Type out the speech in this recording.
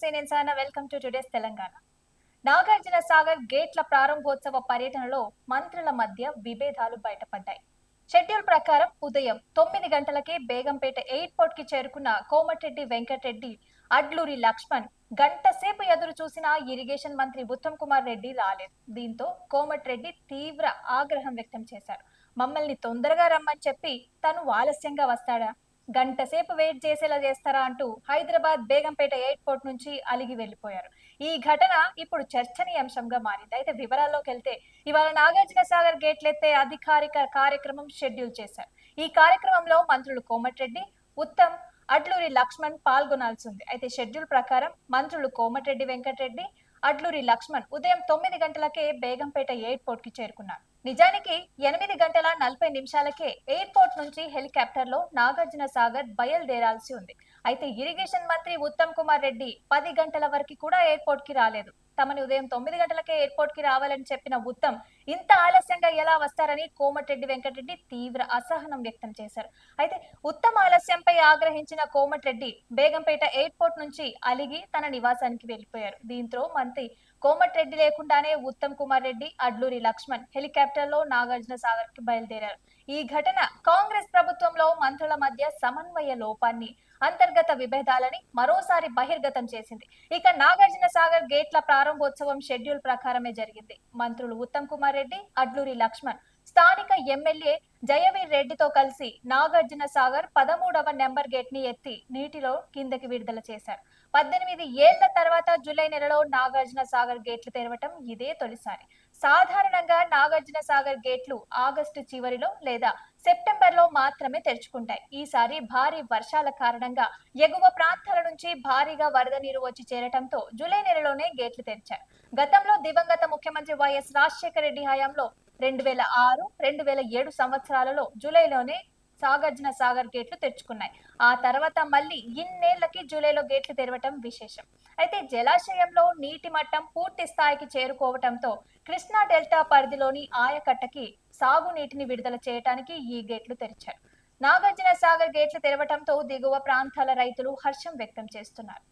నమస్తే నేను Sana welcome to today's Telangana. Nagarjuna Sagar గేట్ల ప్రారంభోత్సవ పర్యటనలో మంత్రుల మధ్య విభేదాలు బయటపడ్డాయి. షెడ్యూల్ ప్రకారం ఉదయం తొమ్మిది గంటలకే బేగంపేట ఎయిర్పోర్ట్కి చేరుకున్న కోమటిరెడ్డి వెంకటరెడ్డి అడ్లూరి లక్ష్మణ్ గంట సేపు ఎదురు చూసిన ఇరిగేషన్ మంత్రి ఉత్తమ్ కుమార్ రెడ్డి రాలేదు. దీంతో కోమటిరెడ్డి తీవ్ర ఆగ్రహం వ్యక్తం చేశారు. మమ్మల్ని తొందరగా రమ్మని చెప్పి తను ఆలస్యంగా వస్తాడా? గంట సేపు వెయిట్ చేసేలా చేస్తారా అంటూ హైదరాబాద్ బేగంపేట ఎయిర్పోర్ట్ నుంచి అలిగి వెళ్ళిపోయారు ఈ ఘటన ఇప్పుడు చర్చనీయాంశంగా మారింది. అయితే వివరాల్లోకి వెళ్తే ఇవాళ నాగార్జున సాగర్ గేట్లెత్తే అధికారిక కార్యక్రమం షెడ్యూల్ చేశారు. ఈ కార్యక్రమంలో మంత్రులు కోమటిరెడ్డి ఉత్తమ్ అడ్లూరి లక్ష్మణ్ పాల్గొనాల్సి ఉంది. అయితే షెడ్యూల్ ప్రకారం మంత్రులు కోమటిరెడ్డి వెంకటరెడ్డి అడ్లూరి లక్ష్మణ్ ఉదయం తొమ్మిది గంటలకే బేగంపేట ఎయిర్పోర్ట్కి చేరుకున్నారు. నిజానికి ఎనిమిది గంటల నలభై నిమిషాలకే ఎయిర్పోర్ట్ నుంచి హెలికాప్టర్లో నాగార్జున సాగర్ బయలుదేరాల్సి ఉంది. అయితే ఇరిగేషన్ మంత్రి ఉత్తమ్ కుమార్ రెడ్డి పది గంటల వరకు కూడా ఎయిర్పోర్ట్కి రాలేదు. తమని ఉదయం తొమ్మిది గంటలకే ఎయిర్పోర్ట్కి రావాలని చెప్పిన ఉత్తమ్ ఇంత ఆలస్యంగా ఎలా వస్తారని కోమటిరెడ్డి వెంకటరెడ్డి తీవ్ర అసహనం వ్యక్తం చేశారు. అయితే ఉత్తమ ఆలస్యంపై ఆగ్రహించిన కోమటిరెడ్డి బేగంపేట ఎయిర్పోర్ట్ నుంచి అలిగి తన నివాసానికి వెళ్ళిపోయారు దీంతో మంత్రి కోమటిరెడ్డి లేకుండానే ఉత్తమ్ కుమార్ రెడ్డి అడ్లూరి లక్ష్మణ్ హెలికాప్టర్లో నాగార్జున సాగర్కి బయలుదేరారు. ఈ ఘటన కాంగ్రెస్ ప్రభుత్వంలో మంత్రుల మధ్య సమన్వయ లోపాన్ని అంతర్గత విభేదాలని మరోసారి బహిర్గతం చేసింది. ఇక నాగార్జున సాగర్ గేట్ల ప్రారంభోత్సవం షెడ్యూల్ ప్రకారమే జరిగింది. మంత్రులు ఉత్తమ్ కుమార్ రెడ్డి అడ్లూరి లక్ష్మణ్ స్థానిక ఎమ్మెల్యే జయవీర్ రెడ్డితో కలిసి నాగార్జున సాగర్ పదమూడవ నెంబర్ గేట్ని ఎత్తి నీటిలో కిందకి విడుదల చేశారు. పద్దెనిమిది ఏళ్ళ తర్వాత జూలై నెలలో నాగార్జున సాగర్ గేట్లు తెరవటం ఇదే తొలిసారి. సాధారణంగా నాగార్జున సాగర్ గేట్లు ఆగస్టు చివరిలో లేదా సెప్టెంబర్లో మాత్రమే తెరుచుకుంటాయి. ఈసారి భారీ వర్షాల కారణంగా ఎగువ ప్రాంతాల నుంచి భారీగా వరద నీరు వచ్చి చేరటంతో జూలై నెలలోనే గేట్లు తెరిచారు గతంలో దివంగత ముఖ్యమంత్రి వైఎస్ రాజశేఖర రెడ్డి హయాంలో రెండు వేల ఆరు రెండు వేల ఏడు సంవత్సరాలలో జూలైలోనే నాగార్జున సాగర్ గేట్లు తెరుచుకున్నాయి. ఆ తర్వాత మళ్ళీ ఇన్నేళ్ళకి జూలైలో గేట్లు తెరవటం విశేషం. అయితే జలాశయంలో నీటి మట్టం పూర్తి స్థాయికి చేరుకోవటంతో కృష్ణా డెల్టా పరిధిలోని ఆయకట్టకి సాగునీటిని విడుదల చేయడానికి ఈ గేట్లు తెరిచారు నాగార్జున సాగర్ గేట్లు తెరవటంతో దిగువ ప్రాంతాల రైతులు హర్షం వ్యక్తం చేస్తున్నారు.